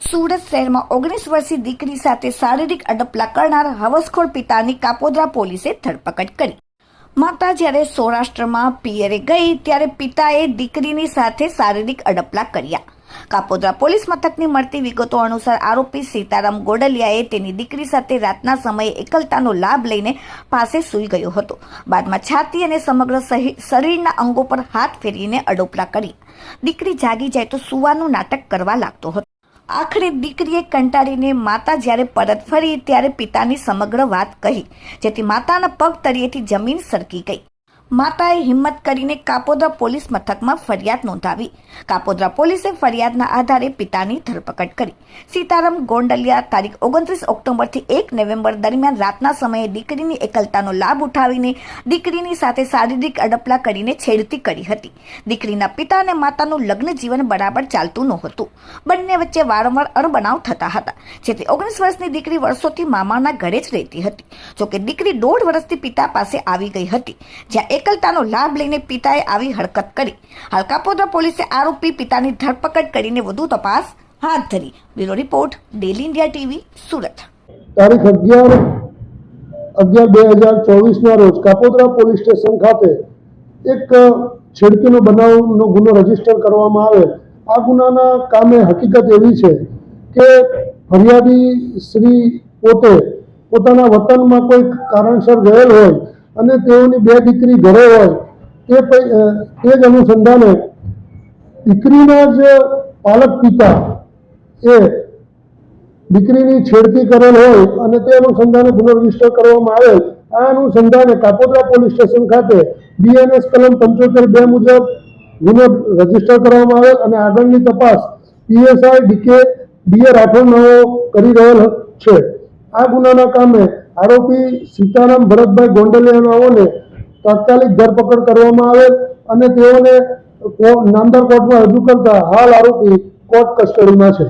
સુરત શહેરમાં ઓગણીસ વર્ષીય દીકરી સાથે શારીરિક અડપલા કરનાર હવસખોર પિતાની કાપોદ્રા પોલીસે ધરપકડ કરી. માતા જ્યારે સૌરાષ્ટ્રમાં પિયરે ગઈ, ત્યારે પિતાએ દીકરીની સાથે શારીરિક અડપલા કર્યા. કાપોદ્રા પોલીસ મથકની મળતી વિગતો અનુસાર આરોપી સીતારામ ગોડલિયાએ તેની દીકરી સાથે રાતના સમયે એકલતાનો લાભ લઈને પાસે સૂઈ ગયો હતો. બાદમાં છાતી અને સમગ્ર શરીરના અંગો પર હાથ ફેરીને અડોપલા કરી. દીકરી જાગી જાય તો સુવાનું નાટક કરવા લાગતો હતો. આખરે દીકરીએ કંટાળીને માતા જ્યારે પરત ફરી ત્યારે પિતાની સમગ્ર વાત કહી, જેથી માતાના પગ તળિયેથી જમીન સરકી ગઈ. માતાએ હિંમત કરીને કાપોદ્રા પોલીસ મથકમાં ફરિયાદ નોંધાવી. કાપોદ્રા પોલીસે ફરિયાદના આધારે પિતાની ધરપકડ કરી. સીતારામ ગોંડલિયા, તારીખ ઓગણત્રીસ ઓક્ટોબરથી એક નવેમ્બર દરમિયાન રાતના સમયે દીકરીની એકલતાનો લાભ ઉઠાવીને દીકરીની સાથે શારીરિક અડપલા કરીને છેડતી કરી હતી. દીકરીના પિતા અને માતાનું લગ્ન જીવન બરાબર ચાલતું નહોતું. બંને વચ્ચે વારંવાર અણબનાવ થતા હતા, જેથી ઓગણીસ વર્ષની દીકરી વર્ષોથી મામાના ઘરે જ રહેતી હતી. જોકે દીકરી દોઢ વર્ષથી પિતા પાસે આવી ગઈ હતી, જ્યાં એકલતાનો લાભ લઈને પિતાએ આવી હરકત કરી. હલકાપોદ્રા પોલીસે આરોપી પિતાની ધરપકડ કરીને વધુ તપાસ હાથ ધરી. Bureau report daily India TV, Surat. તારીખ અગિયાર અગિયાર બે હજાર ચોવીસના રોજ કાપોદ્રા પોલીસ સ્ટેશન ખાતે એક છેડતીનો બનાવનો ગુનો રજિસ્ટર કરવામાં આવે. આ ગુનાના કામે હકીકત એવી છે કે ફરિયાદી શ્રી પોતે પોતાના વતનમાં કોઈ કારણસર ગયેલ હોય અને તેઓની બે દીકરી ઘરે હોય, તે તે જ અનુસંધાને દીકરીના જ પાલક પિતા એ દીકરીની છેડતી કરેલ હોય અને તે અનુસંધાને ગુનો કરવામાં આવેલ આ અનુસંધાને કાપોદ્રા પોલીસ સ્ટેશન ખાતે બીએનએસ કલમ પંચોતેર બે મુજબ ગુનો રજિસ્ટર કરવામાં આવેલ અને આગળની તપાસ પીએસઆઈ ડીકે ડીએ રાઠોડ નવો કરી રહેલ છે. આ ગુનાના કામે આરોપી સીતારામ ભરતભાઈ ગોંડલિયાનાઓને તાત્કાલિક ધરપકડ કરવામાં આવેલ અને તેઓને નામદાર કોર્ટમાં રજૂ કરતા હાલ આરોપી કોર્ટ કસ્ટડીમાં છે.